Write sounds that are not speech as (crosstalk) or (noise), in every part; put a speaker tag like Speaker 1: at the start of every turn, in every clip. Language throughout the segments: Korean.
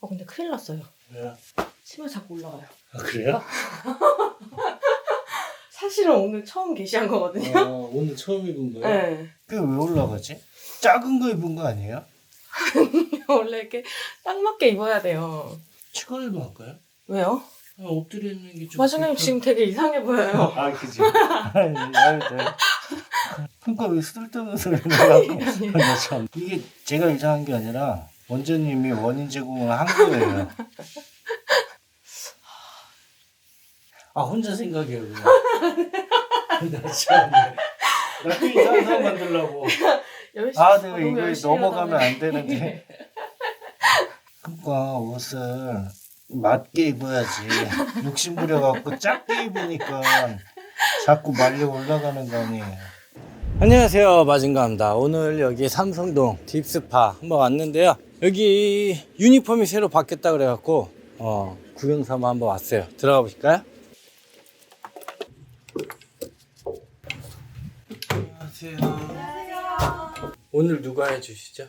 Speaker 1: 어 근데 큰일 났어요.
Speaker 2: 왜요?
Speaker 1: 치마 자꾸 올라가요.
Speaker 2: 아 그래요? (laughs)
Speaker 1: 사실은 오늘 처음 게시한 거거든요.
Speaker 2: 아, 오늘 처음 입은 거예요?
Speaker 1: 네.
Speaker 2: 그게 왜 올라가지? 작은 거 입은 거 아니에요? (laughs)
Speaker 1: 원래 이렇게 딱 맞게 입어야 돼요.
Speaker 2: 치과에도 할까요?
Speaker 1: 왜요?
Speaker 2: 아, 엎드려 있는 게 좀.
Speaker 1: 마주님 지금 되게 이상해 보여요.
Speaker 2: 아 그지. (laughs) 아니, 아니, 아니. 그러니까 왜 쓸데없는 소리 내라고? 나 참. 이게 제가 이상한 게 아니라 원장님이 원인 제공을 한 거예요. 아 혼자 생각해요 그냥. 나 참. 나 또 이상한 사람 만들려고.
Speaker 1: 열심히
Speaker 2: 아 내가
Speaker 1: 너무
Speaker 2: 이거
Speaker 1: 열심히
Speaker 2: 넘어가면. 안 되는데. 그러니까 옷을 맞게 입어야지. 욕심 부려갖고 작게 입으니까 자꾸 말려 올라가는 거 아니에요. 안녕하세요 마진가입니다. 오늘 여기 삼성동 딥스파 한번 왔는데요. 여기 유니폼이 새로 바뀌었다 그래갖고 어, 구경 삼아 한번 왔어요. 들어가 보실까요? 안녕하세요. 오늘 누가 해주시죠?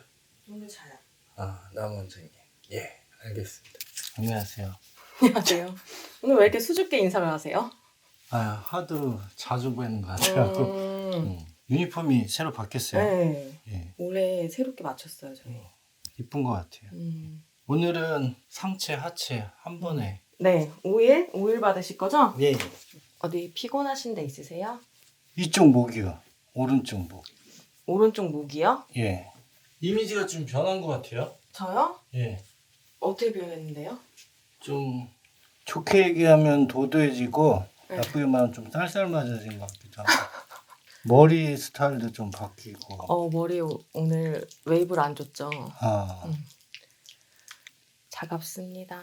Speaker 1: 오늘 자요.
Speaker 2: 아, 남 원장님. 예, 알겠습니다. 안녕하세요.
Speaker 1: 안녕하세요. 오늘 왜 이렇게 수줍게 인사를 하세요?
Speaker 2: 아, 하도 자주 뵈는 것 같아요.
Speaker 1: 음,
Speaker 2: 음, 유니폼이 새로 바뀌었어요.
Speaker 1: 네.
Speaker 2: 예,
Speaker 1: 올해 새롭게 맞췄어요 저희.
Speaker 2: 이쁜 것 같아요.
Speaker 1: 음.
Speaker 2: 오늘은 상체, 하체 한 번에.
Speaker 1: 네, 5일? 5일 받으실 거죠?
Speaker 2: 예.
Speaker 1: 어디 피곤하신 데 있으세요?
Speaker 2: 이쪽 목이요. 오른쪽 목.
Speaker 1: 오른쪽 목이요?
Speaker 2: 예. 이미지가 좀 변한 것 같아요.
Speaker 1: 저요?
Speaker 2: 예.
Speaker 1: 어떻게 변했는데요?
Speaker 2: 좀 좋게 얘기하면 도도해지고
Speaker 1: 네.
Speaker 2: 나쁘게 말하면 좀 쌀쌀맞아진 것 같기도 하고. (laughs) 머리 스타일도 좀 바뀌고.
Speaker 1: 어 머리 오- 오늘 웨이브를 안 줬죠.
Speaker 2: 아.
Speaker 1: 음. 차갑습니다.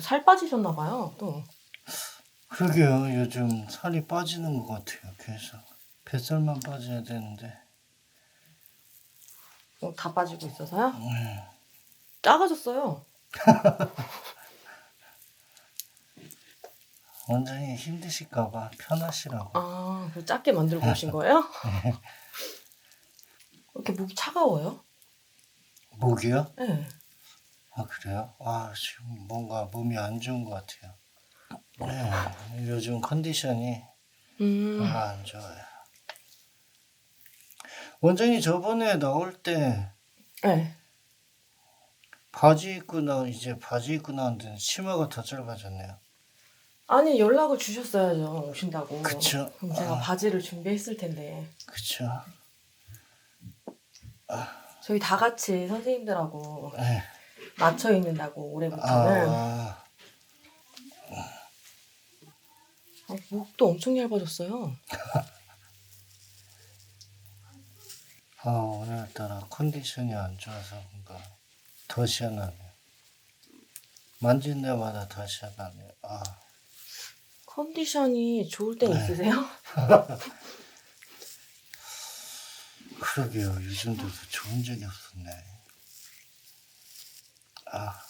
Speaker 1: 살 빠지셨나 봐요. 또
Speaker 2: 그러게요. 요즘 살이 빠지는 것 같아요. 계속 뱃살만 빠져야 되는데.
Speaker 1: 어, 다 빠지고 있어서요.
Speaker 2: 음.
Speaker 1: 작아졌어요. (laughs)
Speaker 2: 원장님 힘드실까봐 편하시라고.
Speaker 1: 아, 그 작게 만들고 오신 거예요? (laughs) 이렇게 목이 차가워요?
Speaker 2: 목이요?
Speaker 1: 네.
Speaker 2: 아 그래요? 아 지금 뭔가 몸이 안 좋은 것 같아요. 네, 요즘 컨디션이
Speaker 1: 음,
Speaker 2: 별로 안 좋아요. 원장님 저번에 나올 때
Speaker 1: 네.
Speaker 2: 바지 입고 나 이제 바지 입고 나왔는데 치마가 더 짧아졌네요.
Speaker 1: 아니 연락을 주셨어야죠 오신다고.
Speaker 2: 그쵸.
Speaker 1: 그럼 제가
Speaker 2: 아.
Speaker 1: 바지를 준비했을 텐데
Speaker 2: 그쵸?
Speaker 1: 저희 다 같이 선생님들하고
Speaker 2: 네.
Speaker 1: 맞춰 입는다고 올해부터는
Speaker 2: 아,
Speaker 1: 아, 목도 엄청 얇아졌어요.
Speaker 2: 아 오늘따라 컨디션이 안 좋아서 뭔가 더 시원하네요. 만진 데마다 더 시원하네요. 아.
Speaker 1: 컨디션이 좋을 땐
Speaker 2: 네.
Speaker 1: 있으세요? (laughs)
Speaker 2: 그러게요. 요즘 들어서 좋은 적이 없었네. 아,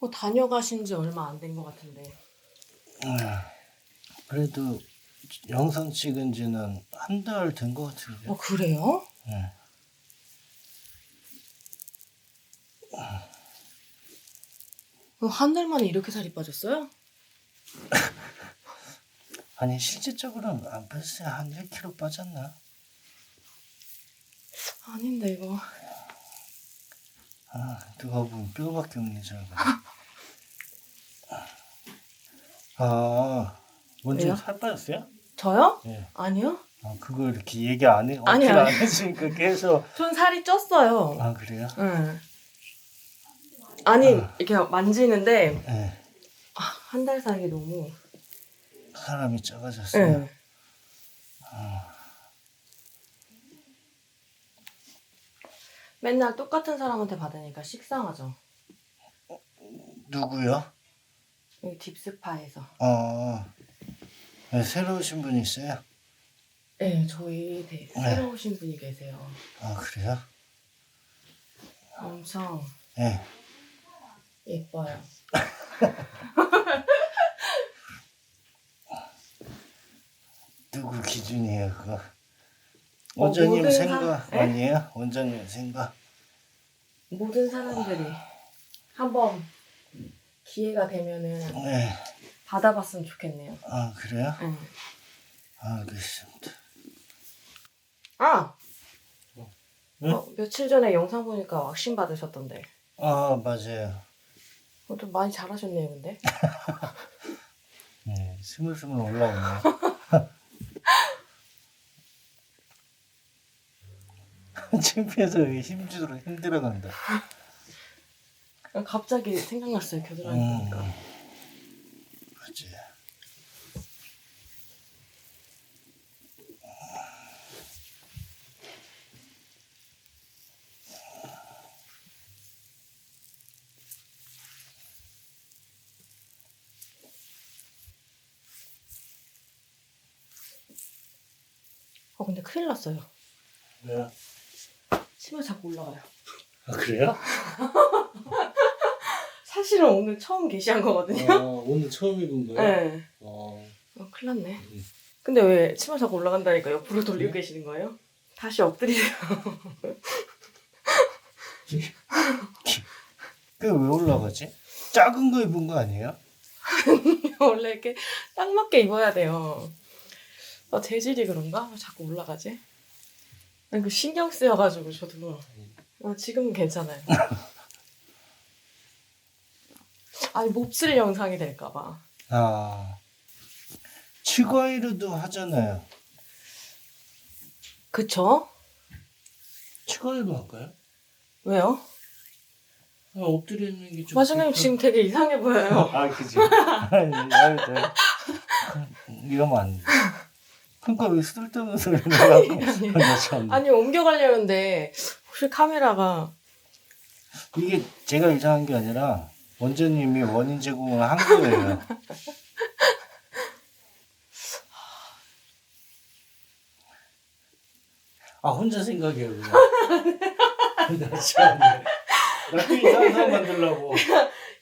Speaker 1: 뭐 다녀가신 지 얼마 안 된 것 같은데.
Speaker 2: 음, 그래도 영상 찍은 지는 한 달 된 것 같은데.
Speaker 1: 어 그래요?
Speaker 2: 네.
Speaker 1: 그럼 한달 만에 이렇게 살이 빠졌어요? (laughs)
Speaker 2: 아니, 실질적으로는 안 빠졌어요. 한 1kg 빠졌나?
Speaker 1: 아닌데 이거.
Speaker 2: 아, 누가 보면 뼈밖에 줄 알고. (laughs) 아, 먼저
Speaker 1: 왜요?
Speaker 2: 살 빠졌어요?
Speaker 1: 저요?
Speaker 2: 예.
Speaker 1: 아니요.
Speaker 2: 아, 그거 이렇게 얘기 안 해,
Speaker 1: 아니,
Speaker 2: 어필 안
Speaker 1: 아니.
Speaker 2: 했으니까 계속. (laughs)
Speaker 1: 전 살이 쪘어요.
Speaker 2: 아, 그래요?
Speaker 1: 응. 아니
Speaker 2: 아.
Speaker 1: 이렇게 만지는데
Speaker 2: 예.
Speaker 1: 한 달 사이에 너무.
Speaker 2: 사람이 작아졌어요.
Speaker 1: 네. 맨날 똑같은 사람한테 받으니까 식상하죠.
Speaker 2: 누구요?
Speaker 1: 여기 딥스파에서.
Speaker 2: 어, 네, 새로 오신 분 있어요?
Speaker 1: 네, 저희 되-
Speaker 2: 네.
Speaker 1: 새로 오신 분이 계세요.
Speaker 2: 아, 그래요?
Speaker 1: 엄청
Speaker 2: 예.
Speaker 1: 예뻐요. (laughs)
Speaker 2: 누구 기준이에요, 그거? 원장님
Speaker 1: 모든 사-
Speaker 2: 생각
Speaker 1: 에?
Speaker 2: 아니에요? 원장님 생각.
Speaker 1: 모든 사람들이 한번 기회가 되면은
Speaker 2: 네.
Speaker 1: 받아봤으면 좋겠네요.
Speaker 2: 아 그래요?
Speaker 1: 응.
Speaker 2: 알겠습니다.
Speaker 1: 아!
Speaker 2: 응?
Speaker 1: 어, 며칠 전에 영상 보니까 왁싱 받으셨던데.
Speaker 2: 아 맞아요.
Speaker 1: 어, 좀 많이 잘하셨네요, 근데. (laughs)
Speaker 2: 네, 스물스물 올라오네. (laughs) 창피해서 힘주로 힘들어간다.
Speaker 1: 갑자기 생각났어요, 겨드랑이
Speaker 2: 음,
Speaker 1: 보니까.
Speaker 2: 맞아요.
Speaker 1: 어, 근데 큰일 났어요.
Speaker 2: 왜요?
Speaker 1: 치마 자꾸 올라가요.
Speaker 2: 아 그래요? (laughs)
Speaker 1: 사실은 오늘 처음 게시한 거거든요.
Speaker 2: 아, 오늘 처음 입은 거예요?
Speaker 1: 네.
Speaker 2: 어,
Speaker 1: 어, 큰일 났네.
Speaker 2: 음.
Speaker 1: 근데 왜 치마 자꾸 올라간다니까 옆으로 돌리고
Speaker 2: 네?
Speaker 1: 계시는 거예요? 다시 엎드리세요. (laughs)
Speaker 2: 그게 왜 올라가지? 작은 거 입은 거 아니에요? (laughs)
Speaker 1: 원래 이렇게 딱 맞게 입어야 돼요. 어, 재질이 그런가? 왜 자꾸 올라가지? 아니, 그 신경 쓰여가지고 저도 어, 지금은 괜찮아요. (laughs) 아니 몹쓸 영상이 될까봐.
Speaker 2: 아, 치과이르도 하잖아요.
Speaker 1: 그쵸?
Speaker 2: 치과이르도 할까요?
Speaker 1: 왜요?
Speaker 2: 아, 엎드려 있는 게 좀.
Speaker 1: 마주님 지금 되게 이상해 보여요. (laughs)
Speaker 2: 아, 그지. 네. (laughs) 이러면 안 돼. 그러니까 왜 쓸데없는. 나 참.
Speaker 1: 아니 옮겨가려는데 혹시 카메라가
Speaker 2: 이게 제가 이상한 게 아니라 원장님이 원인 제공을 한 거예요. 아 혼자 생각해요 그냥. 나 참. 나또 이상한 사람 만들려고.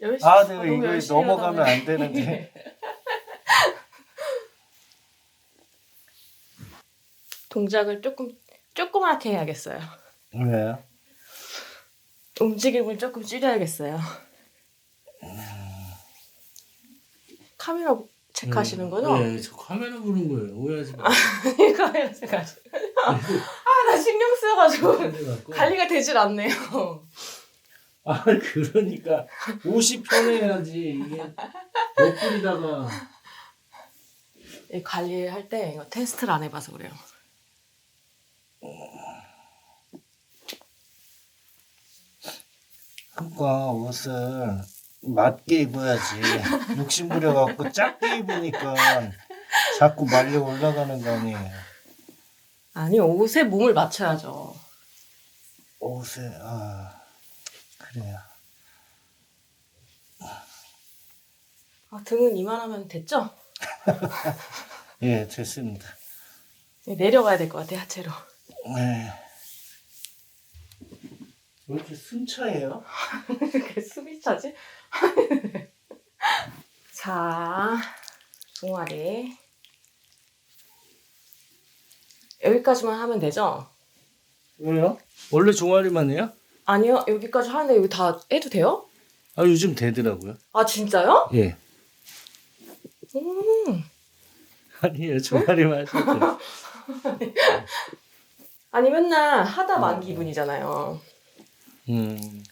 Speaker 1: 열심히
Speaker 2: 아 내가 이거 넘어가면 안 되는데.
Speaker 1: 동작을 조금 조그맣게 해야겠어요.
Speaker 2: 왜요?
Speaker 1: 움직임을 조금 줄여야겠어요. 카메라 체크하시는 거죠?
Speaker 2: 네, 저 카메라 보는 거예요. 오해하지 마.
Speaker 1: 카메라 체크하시. 아나 신경 쓰여가지고. 관리가 되질 않네요.
Speaker 2: 아 그러니까 옷이 편해야지 이게 옆구리다가
Speaker 1: 이 관리할 때 이거 테스트를 안 해봐서 그래요.
Speaker 2: 그러니까 옷을 맞게 입어야지 욕심 부려갖고 작게 입으니까 자꾸 말려 올라가는 거 아니에요
Speaker 1: 아니 옷에 몸을 맞춰야죠.
Speaker 2: 옷에 아 그래요
Speaker 1: 아, 등은 이만하면 됐죠? (laughs)
Speaker 2: 예 됐습니다
Speaker 1: 네, 내려가야 될 것 같아 하체로.
Speaker 2: 네. 왜 이렇게 숨차예요?
Speaker 1: 이렇게 (laughs) 숨이 차지? (laughs) 자, 종아리. 여기까지만 하면 되죠?
Speaker 2: 왜요? 원래 종아리만 해요?
Speaker 1: 아니요, 여기까지 하는데 여기 다 해도 돼요?
Speaker 2: 아 요즘 되더라고요
Speaker 1: 아, 진짜요?
Speaker 2: 예
Speaker 1: 음.
Speaker 2: 아니에요 종아리만 하셔도 (laughs)
Speaker 1: 아니, 맨날 하다 만 기분이잖아요.
Speaker 2: 음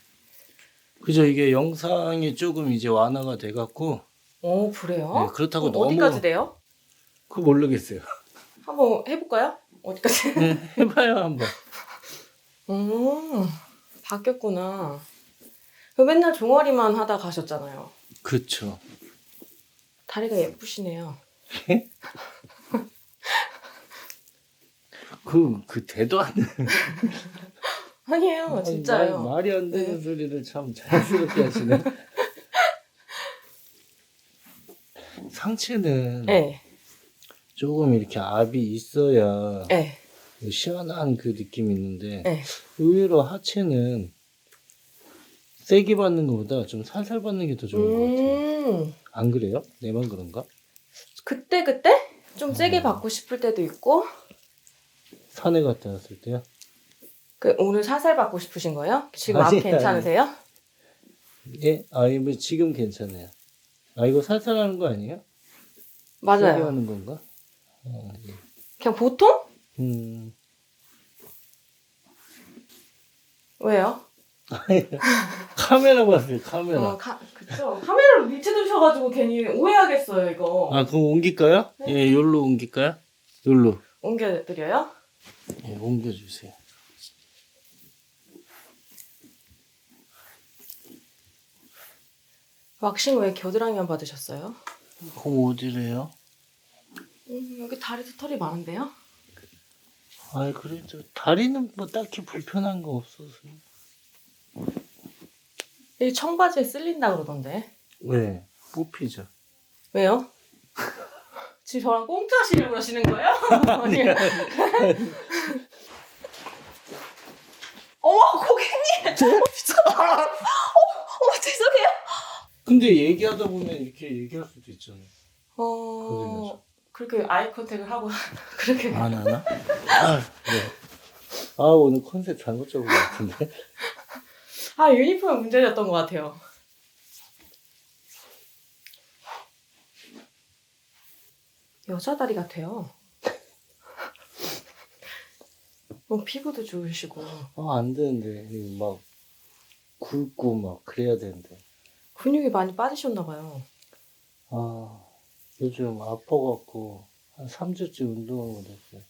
Speaker 2: 그죠 이게 영상이 조금 이제 완화가 돼 갖고
Speaker 1: 오, 그래요?
Speaker 2: 네, 그렇다고
Speaker 1: 그럼
Speaker 2: 너무
Speaker 1: 어디까지 돼요?
Speaker 2: 그거 모르겠어요
Speaker 1: 한번 해볼까요? 어디까지?
Speaker 2: 네, 해봐요 한번 (laughs)
Speaker 1: 음, 바뀌었구나. 그 맨날 종아리만 하다 가셨잖아요.
Speaker 2: 그렇죠
Speaker 1: 다리가 예쁘시네요. (laughs)
Speaker 2: 그, 그 대도 안 되는 (laughs)
Speaker 1: 아니에요, 어, 진짜요.
Speaker 2: 말, 말이 안 되는
Speaker 1: 네.
Speaker 2: 소리를 참 자연스럽게 하시네 (laughs) 상체는
Speaker 1: 네,
Speaker 2: 조금 이렇게 압이 있어야
Speaker 1: 네,
Speaker 2: 시원한 그 느낌이 있는데
Speaker 1: 네.
Speaker 2: 의외로 하체는 세게 받는 것보다 좀 살살 받는 게 더 좋은 것 같아요
Speaker 1: 음,
Speaker 2: 안 그래요? 내만 그런가?
Speaker 1: 그때 그때 좀 세게 받고 싶을 때도 있고
Speaker 2: 산에 갔다 왔을 때요?
Speaker 1: 그 오늘 사살 받고 싶으신 거예요? 지금 앞
Speaker 2: 아니,
Speaker 1: 괜찮으세요?
Speaker 2: 예? 아니 뭐 지금 괜찮아요. 아 이거 살살하는 거 아니에요?
Speaker 1: 맞아요.
Speaker 2: 하는 건가? 어, 예.
Speaker 1: 그냥 보통?
Speaker 2: 음.
Speaker 1: 왜요?
Speaker 2: 카메라 봤어요 카메라.
Speaker 1: 어, 카, 그쵸. 카메라를 밑에 두셔가지고 괜히 오해하겠어요, 이거.
Speaker 2: 아 그럼 옮길까요? 예, 여기로 옮길까요? 여기로.
Speaker 1: 옮겨드려요?
Speaker 2: 예, 옮겨주세요.
Speaker 1: 왁싱 왜 겨드랑이만 받으셨어요?
Speaker 2: 그럼 어디래요?
Speaker 1: 음, 여기 다리도 털이 많은데요?
Speaker 2: 아이 그래도 다리는 뭐 딱히 불편한 거 없어서.
Speaker 1: 이 청바지에 쓸린다 그러던데.
Speaker 2: 왜? 뽑히죠.
Speaker 1: 왜요? (laughs) 지금 저랑 꽁트 하시려고 그러시는 거예요? (laughs) 아니요. (laughs) 어머, 고객님! 어, 미쳤다. 어, 어.
Speaker 2: 근데 얘기하다 보면 이렇게 얘기할 수도 있잖아요.
Speaker 1: 어, 그렇게 아이 컨택을 하고, (laughs) 그렇게.
Speaker 2: 안 하나? 아, 네. 아 오늘 컨셉 잘못 잡은 것 같은데.
Speaker 1: 아, 유니폼이 문제였던 것 같아요. 여자 다리 같아요. 뭐 피부도 좋으시고
Speaker 2: 아 안 되는데 막 굵고 막 그래야 되는데.
Speaker 1: 근육이 많이 빠지셨나 봐요.
Speaker 2: 아 요즘 아파갖고 한 3주째 운동을 못했어요.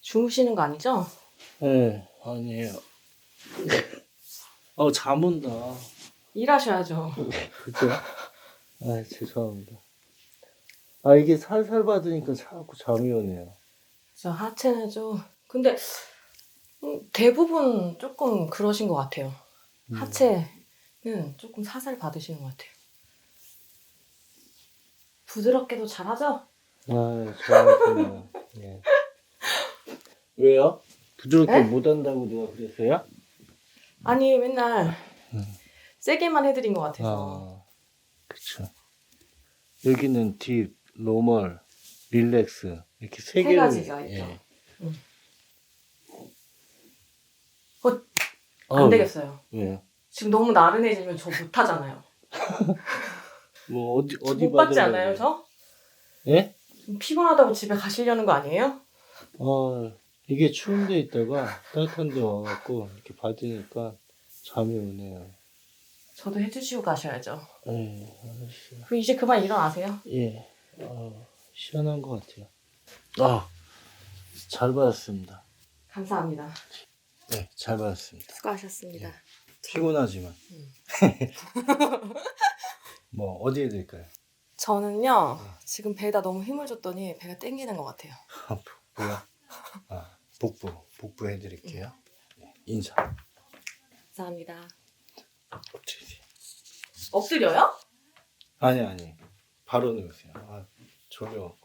Speaker 1: 주무시는 거 아니죠?
Speaker 2: 네 아니에요. (laughs) 어 잠 온다.
Speaker 1: 일하셔야죠.
Speaker 2: 그죠? 아 죄송합니다. 아 이게 살살 받으니까 자꾸 잠이 오네요.
Speaker 1: 저 하체는 좀 근데 음, 대부분 조금 그러신 것 같아요.
Speaker 2: 음.
Speaker 1: 하체 는 조금 사살 받으시는 것 같아요. 부드럽게도 잘하죠?
Speaker 2: 아 좋아요. 예. 왜요? 부드럽게
Speaker 1: 에?
Speaker 2: 못한다고 누가 그랬어요?
Speaker 1: 아니 맨날
Speaker 2: 음.
Speaker 1: 세게만 해드린 것 같아서
Speaker 2: 아, 그쵸. 여기는 딥, 노멀, 릴렉스 이렇게
Speaker 1: 세세
Speaker 2: 개를
Speaker 1: 가지가 있죠.
Speaker 2: 예.
Speaker 1: 음. 어,
Speaker 2: 아,
Speaker 1: 안 되겠어요.
Speaker 2: 왜요?
Speaker 1: 지금 너무 나른해지면 저 못하잖아요.
Speaker 2: 뭐 어디 어디
Speaker 1: 못 받지
Speaker 2: 받으려고
Speaker 1: 않아요, 저?
Speaker 2: 예?
Speaker 1: 좀 피곤하다고 집에 가시려는 거 아니에요?
Speaker 2: 어 이게 추운 데 있다가 따뜻한 데 와갖고 이렇게 받으니까 잠이 오네요.
Speaker 1: 저도 해주시고 가셔야죠.
Speaker 2: 예, 알았어요.
Speaker 1: 그럼 이제 그만 일어나세요.
Speaker 2: 예, 어, 시원한 것 같아요. 아, 잘 받았습니다.
Speaker 1: 감사합니다.
Speaker 2: 네, 잘 받았습니다.
Speaker 1: 수고하셨습니다.
Speaker 2: 예. 피곤하지만.
Speaker 1: 음.
Speaker 2: 뭐 어디에 드릴까요?
Speaker 1: 저는요 지금 배에다 너무 힘을 줬더니 배가 땡기는 것 같아요.
Speaker 2: 아, 복부요? 아, 복부, 복부 해드릴게요. 네, 인사.
Speaker 1: 감사합니다.
Speaker 2: 엎드리세요.
Speaker 1: 엎드려요?
Speaker 2: 아니 아니, 바로 누우세요. 아, 졸려.